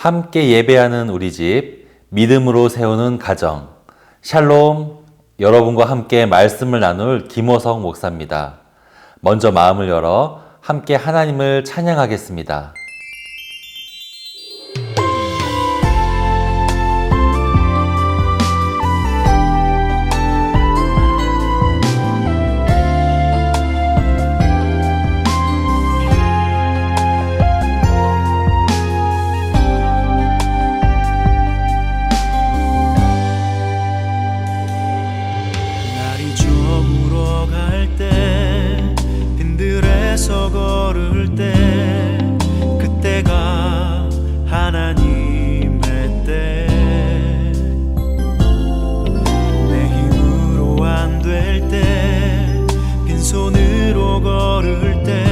함께 예배하는 우리 집, 믿음으로 세우는 가정. 샬롬, 여러분과 함께 말씀을 나눌 김호성 목사입니다. 먼저 마음을 열어 함께 하나님을 찬양하겠습니다. 걸을 때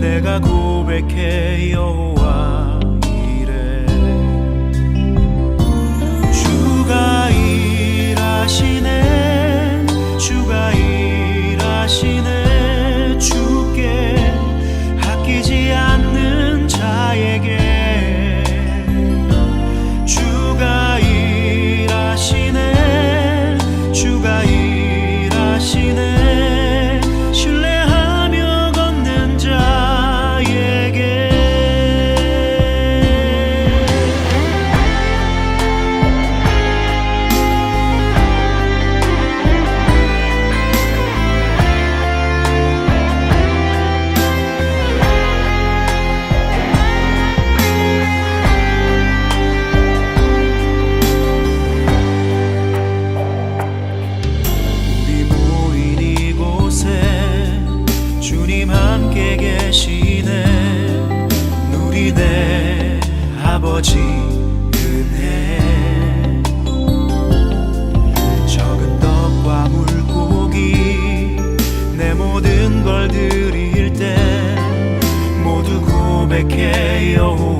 내가 고백해 여호와 이래 주가 일하시네 주가 일하시네 고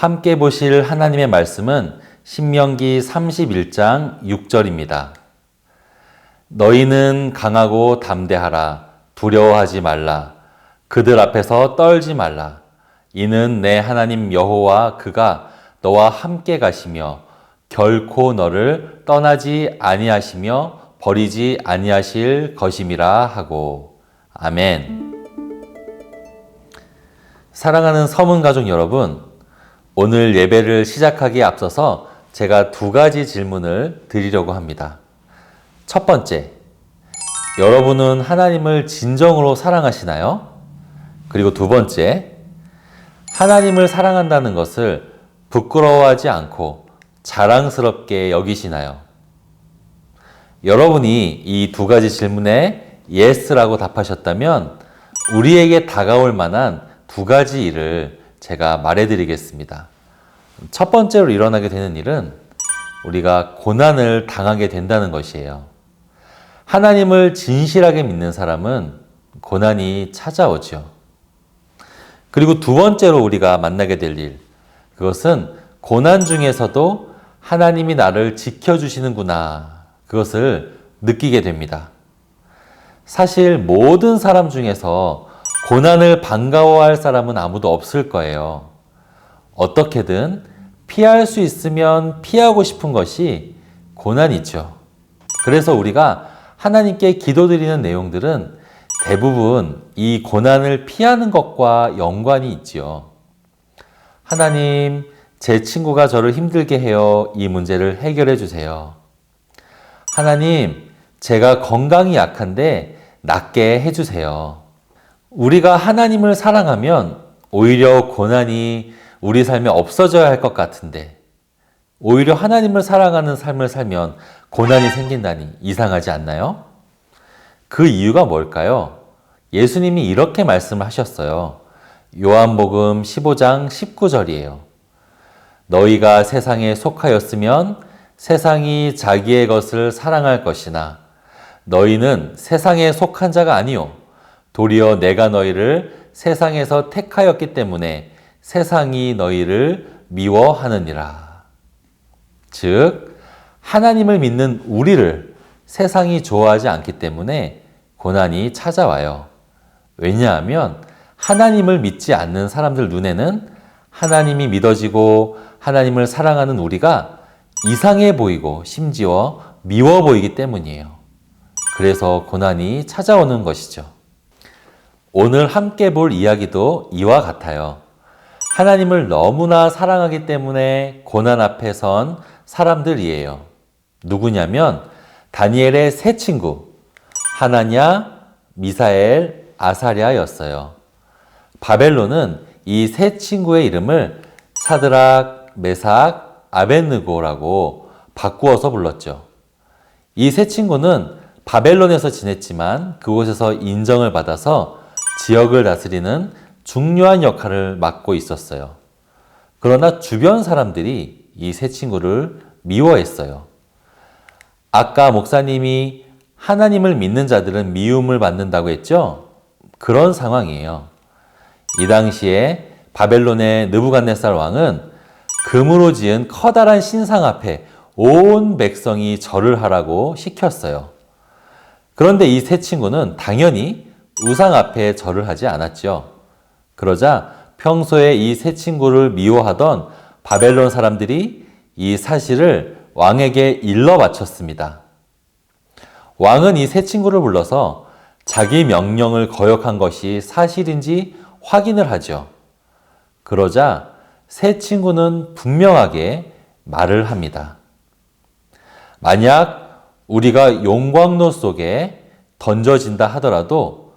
함께 보실 하나님의 말씀은 신명기 31장 6절입니다. 너희는 강하고 담대하라. 두려워하지 말라. 그들 앞에서 떨지 말라. 이는 내 하나님 여호와 그가 너와 함께 가시며 결코 너를 떠나지 아니하시며 버리지 아니하실 것임이라 하고 아멘. 사랑하는 서문 가족 여러분, 오늘 예배를 시작하기에 앞서서 제가 두 가지 질문을 드리려고 합니다. 첫 번째, 여러분은 하나님을 진정으로 사랑하시나요? 그리고 두 번째, 하나님을 사랑한다는 것을 부끄러워하지 않고 자랑스럽게 여기시나요? 여러분이 이 두 가지 질문에 yes라고 답하셨다면 우리에게 다가올 만한 두 가지 일을 제가 말해드리겠습니다. 첫 번째로 일어나게 되는 일은 우리가 고난을 당하게 된다는 것이에요. 하나님을 진실하게 믿는 사람은 고난이 찾아오죠. 그리고 두 번째로 우리가 만나게 될 일, 그것은 고난 중에서도 하나님이 나를 지켜주시는구나. 그것을 느끼게 됩니다. 사실 모든 사람 중에서 고난을 반가워할 사람은 아무도 없을 거예요. 어떻게든 피할 수 있으면 피하고 싶은 것이 고난이죠. 그래서 우리가 하나님께 기도드리는 내용들은 대부분 이 고난을 피하는 것과 연관이 있지요. 하나님, 제 친구가 저를 힘들게 해요. 이 문제를 해결해 주세요. 하나님, 제가 건강이 약한데 낫게 해 주세요. 우리가 하나님을 사랑하면 오히려 고난이 우리 삶에 없어져야 할 것 같은데 오히려 하나님을 사랑하는 삶을 살면 고난이 생긴다니 이상하지 않나요? 그 이유가 뭘까요? 예수님이 이렇게 말씀을 하셨어요. 요한복음 15장 19절이에요. 너희가 세상에 속하였으면 세상이 자기의 것을 사랑할 것이나 너희는 세상에 속한 자가 아니요 도리어 내가 너희를 세상에서 택하였기 때문에 세상이 너희를 미워하느니라. 즉 하나님을 믿는 우리를 세상이 좋아하지 않기 때문에 고난이 찾아와요. 왜냐하면 하나님을 믿지 않는 사람들 눈에는 하나님이 믿어지고 하나님을 사랑하는 우리가 이상해 보이고 심지어 미워 보이기 때문이에요. 그래서 고난이 찾아오는 것이죠. 오늘 함께 볼 이야기도 이와 같아요. 하나님을 너무나 사랑하기 때문에 고난 앞에 선 사람들이에요. 누구냐면 다니엘의 세 친구 하나냐, 미사엘, 아사랴였어요. 바벨론은 이 세 친구의 이름을 사드락, 메삭, 아벤느고라고 바꾸어서 불렀죠. 이 세 친구는 바벨론에서 지냈지만 그곳에서 인정을 받아서 지역을 다스리는 중요한 역할을 맡고 있었어요. 그러나 주변 사람들이 이 세 친구를 미워했어요. 아까 목사님이 하나님을 믿는 자들은 미움을 받는다고 했죠? 그런 상황이에요. 이 당시에 바벨론의 느부갓네살 왕은 금으로 지은 커다란 신상 앞에 온 백성이 절을 하라고 시켰어요. 그런데 이 세 친구는 당연히 우상 앞에 절을 하지 않았죠. 그러자 평소에 이 세 친구를 미워하던 바벨론 사람들이 이 사실을 왕에게 일러 바쳤습니다. 왕은 이 세 친구를 불러서 자기 명령을 거역한 것이 사실인지 확인을 하죠. 그러자 세 친구는 분명하게 말을 합니다. 만약 우리가 용광로 속에 던져진다 하더라도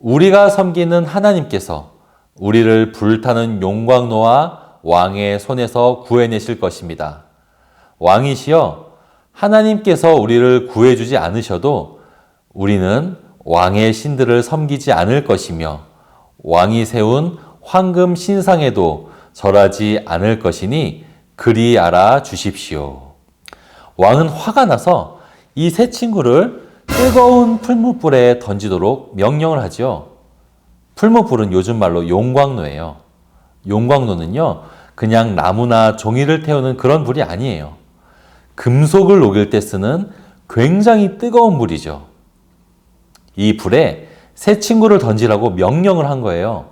우리가 섬기는 하나님께서 우리를 불타는 용광로와 왕의 손에서 구해내실 것입니다. 왕이시여, 하나님께서 우리를 구해주지 않으셔도 우리는 왕의 신들을 섬기지 않을 것이며 왕이 세운 황금 신상에도 절하지 않을 것이니 그리 알아 주십시오. 왕은 화가 나서 이 세 친구를 뜨거운 풀무불에 던지도록 명령을 하죠. 풀무불은 요즘 말로 용광로예요. 용광로는요, 그냥 나무나 종이를 태우는 그런 불이 아니에요. 금속을 녹일 때 쓰는 굉장히 뜨거운 불이죠. 이 불에 새 친구를 던지라고 명령을 한 거예요.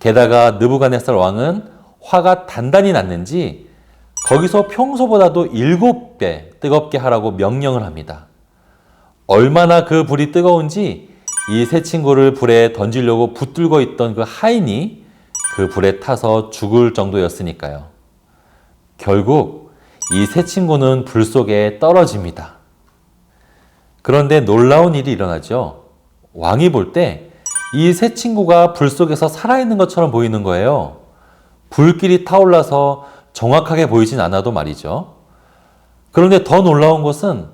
게다가 느부갓네살 왕은 화가 단단히 났는지 거기서 평소보다도 일곱 배 뜨겁게 하라고 명령을 합니다. 얼마나 그 불이 뜨거운지 이새 친구를 불에 던지려고 붙들고 있던 그 하인이 그 불에 타서 죽을 정도였으니까요. 결국 이새 친구는 불 속에 떨어집니다. 그런데 놀라운 일이 일어나죠. 왕이 볼 때이새 친구가 불 속에서 살아있는 것처럼 보이는 거예요. 불길이 타올라서 정확하게 보이진 않아도 말이죠. 그런데 더 놀라운 것은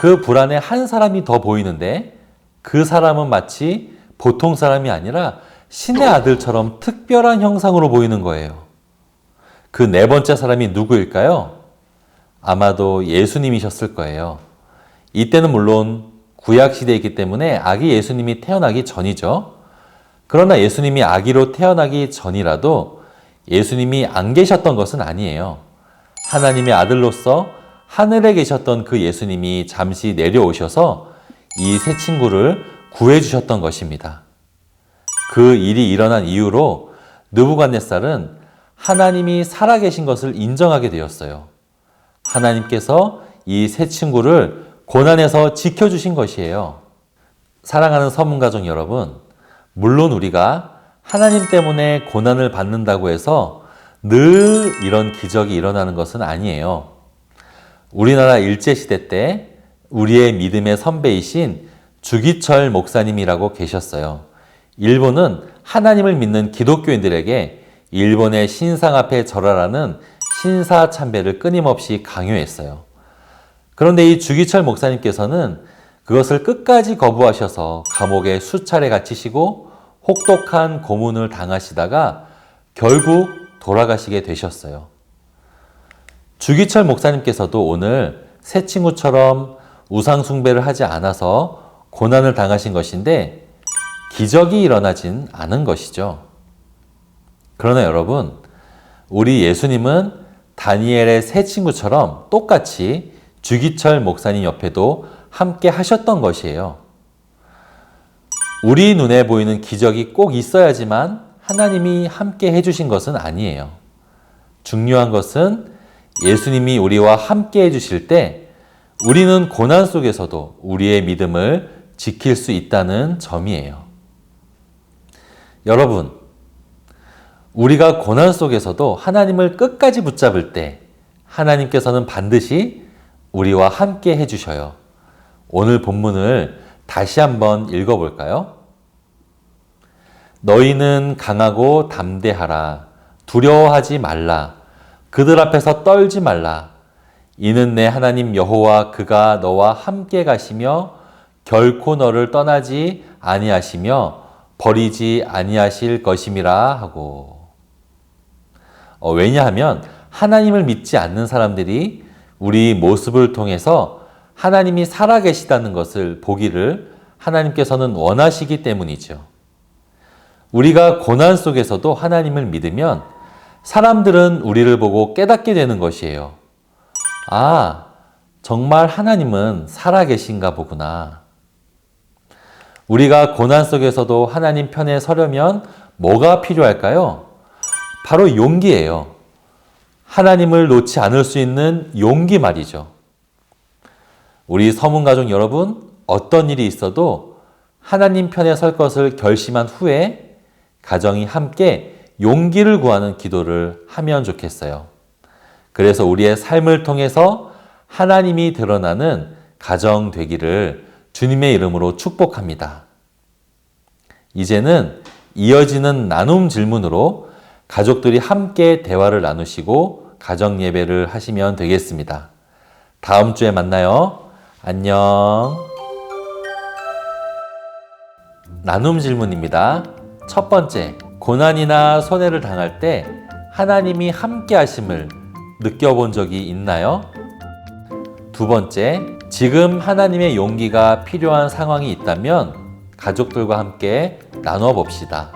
그 불안에 한 사람이 더 보이는데 그 사람은 마치 보통 사람이 아니라 신의 아들처럼 특별한 형상으로 보이는 거예요. 그 네 번째 사람이 누구일까요? 아마도 예수님이셨을 거예요. 이때는 물론 구약 시대이기 때문에 아기 예수님이 태어나기 전이죠. 그러나 예수님이 아기로 태어나기 전이라도 예수님이 안 계셨던 것은 아니에요. 하나님의 아들로서 하늘에 계셨던 그 예수님이 잠시 내려오셔서 이 세 친구를 구해 주셨던 것입니다. 그 일이 일어난 이후로 느부갓네살은 하나님이 살아계신 것을 인정하게 되었어요. 하나님께서 이 세 친구를 고난에서 지켜주신 것이에요. 사랑하는 서문가족 여러분, 물론 우리가 하나님 때문에 고난을 받는다고 해서 늘 이런 기적이 일어나는 것은 아니에요. 우리나라 일제시대 때 우리의 믿음의 선배이신 주기철 목사님이라고 계셨어요. 일본은 하나님을 믿는 기독교인들에게 일본의 신상 앞에 절하라는 신사 참배를 끊임없이 강요했어요. 그런데 이 주기철 목사님께서는 그것을 끝까지 거부하셔서 감옥에 수차례 갇히시고 혹독한 고문을 당하시다가 결국 돌아가시게 되셨어요. 주기철 목사님께서도 오늘 새 친구처럼 우상숭배를 하지 않아서 고난을 당하신 것인데 기적이 일어나진 않은 것이죠. 그러나 여러분, 우리 예수님은 다니엘의 새 친구처럼 똑같이 주기철 목사님 옆에도 함께 하셨던 것이에요. 우리 눈에 보이는 기적이 꼭 있어야지만 하나님이 함께 해주신 것은 아니에요. 중요한 것은 예수님이 우리와 함께 해주실 때 우리는 고난 속에서도 우리의 믿음을 지킬 수 있다는 점이에요. 여러분, 우리가 고난 속에서도 하나님을 끝까지 붙잡을 때 하나님께서는 반드시 우리와 함께 해주셔요. 오늘 본문을 다시 한번 읽어볼까요? 너희는 강하고 담대하라. 두려워하지 말라. 그들 앞에서 떨지 말라. 이는 내 하나님 여호와 그가 너와 함께 가시며 결코 너를 떠나지 아니하시며 버리지 아니하실 것임이라 하고. 어, 왜냐하면 하나님을 믿지 않는 사람들이 우리 모습을 통해서 하나님이 살아계시다는 것을 보기를 하나님께서는 원하시기 때문이죠. 우리가 고난 속에서도 하나님을 믿으면 사람들은 우리를 보고 깨닫게 되는 것이에요. 아, 정말 하나님은 살아계신가 보구나. 우리가 고난 속에서도 하나님 편에 서려면 뭐가 필요할까요? 바로 용기예요. 하나님을 놓지 않을 수 있는 용기 말이죠. 우리 서문가족 여러분, 어떤 일이 있어도 하나님 편에 설 것을 결심한 후에 가정이 함께 용기를 구하는 기도를 하면 좋겠어요. 그래서 우리의 삶을 통해서 하나님이 드러나는 가정 되기를 주님의 이름으로 축복합니다. 이제는 이어지는 나눔 질문으로 가족들이 함께 대화를 나누시고 가정 예배를 하시면 되겠습니다. 다음 주에 만나요. 안녕. 나눔 질문입니다. 첫 번째, 고난이나 손해를 당할 때 하나님이 함께 하심을 느껴본 적이 있나요? 두 번째, 지금 하나님의 용기가 필요한 상황이 있다면 가족들과 함께 나눠 봅시다.